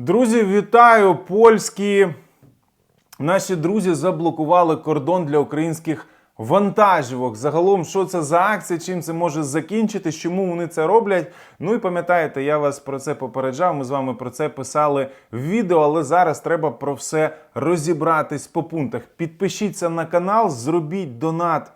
Друзі, вітаю! Польські наші друзі заблокували кордон для українських вантажівок. Загалом, що це за акція, чим це може закінчитись, чому вони це роблять. Ну і пам'ятаєте, я вас про це попереджав. Ми з вами про це писали в відео, але зараз треба про все розібратись по пунктах. Підпишіться на канал, зробіть донат.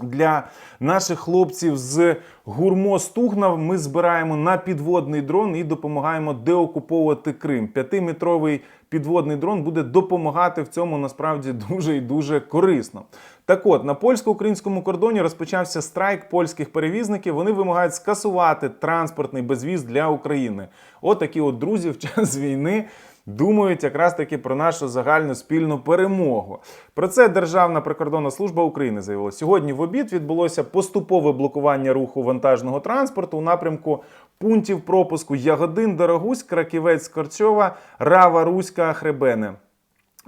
Для наших хлопців з гурмо Стугнав ми збираємо на підводний дрон і допомагаємо деокуповувати Крим. П'ятиметровий підводний дрон буде допомагати в цьому насправді дуже і дуже корисно. Так от на польсько-українському кордоні розпочався страйк польських перевізників. Вони вимагають скасувати транспортний безвіз для України. От от друзі в час війни думають якраз таки про нашу загальну спільну перемогу. Про це Державна прикордонна служба України заявила. Сьогодні в обід відбулося поступове блокування руху вантажного транспорту у напрямку пунктів пропуску Ягодин, Дорогусь, Краківець, Корчова, Рава, Руська, Хребене.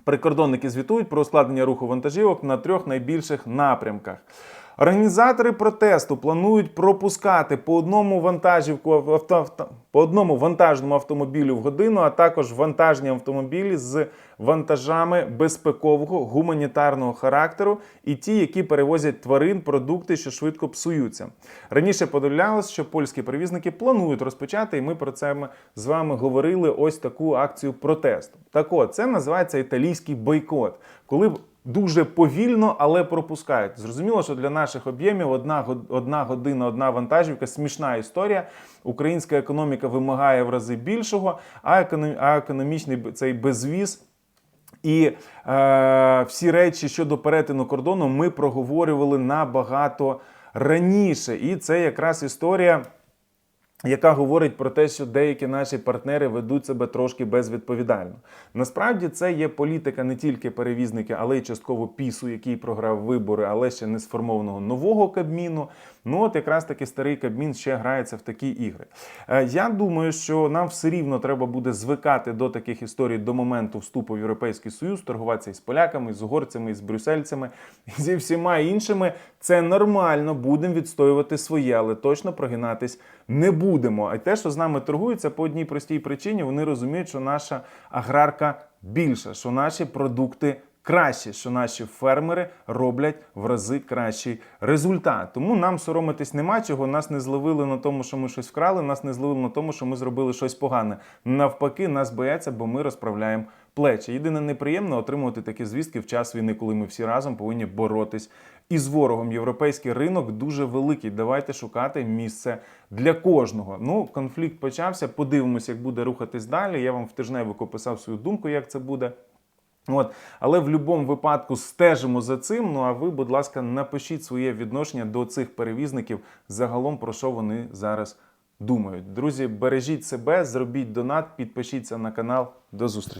Прикордонники звітують про ускладнення руху вантажівок на трьох найбільших напрямках. Організатори протесту планують пропускати по одному вантажівку авто, авто- по одному вантажному автомобілю в годину, а також вантажні автомобілі з вантажами безпекового гуманітарного характеру і ті, які перевозять тварин, продукти, що швидко псуються. Раніше повідомлялось, що польські перевізники планують розпочати, і ми про це з вами говорили. Ось таку акцію протесту. Так от, це називається італійський бойкот, коли дуже повільно, але пропускають. Зрозуміло, що для наших об'ємів одна, одна година, одна вантажівка смішна історія. Українська економіка вимагає в рази більшого, а, економ- а економічний цей безвіз. І е, всі речі щодо перетину кордону ми проговорювали набагато раніше. І це якраз історія яка говорить про те, що деякі наші партнери ведуть себе трошки безвідповідально. Насправді це є політика не тільки перевізники, але й частково пісу, який програв вибори, але ще не сформованого нового кабміну. Ну от якраз таки старий кабмін ще грається в такі ігри. Е, Я думаю, що нам все рівно треба буде звикати до таких історій до моменту вступу в Європейський Союз, торгуватися із поляками, з угорцями, із брюссельцями зі всіма іншими. Це нормально, будемо відстоювати своє, але точно прогинатись не будемо. А те, що з нами торгуються по одній простій причині, вони розуміють, що наша аграрка більша, що наші продукти. Кращі, що наші фермери роблять в рази кращий результат. Тому нам соромитись нема чого. Нас не зловили на тому, що ми щось вкрали, нас не зловили на тому, що ми зробили щось погане. Навпаки, нас бояться, бо ми розправляємо плечі. Єдине неприємно отримувати такі звістки в час війни, коли ми всі разом повинні боротись із ворогом. Європейський ринок дуже великий. Давайте шукати місце для кожного. Ну, конфлікт почався. Подивимося, як буде рухатись далі. Я вам в тижневику писав свою думку, як це буде. От, але в будь-якому випадку стежимо за цим. Ну а ви, будь ласка, напишіть своє відношення до цих перевізників загалом про що вони зараз думають. Друзі, бережіть себе, зробіть донат, підпишіться на канал. До зустрічі.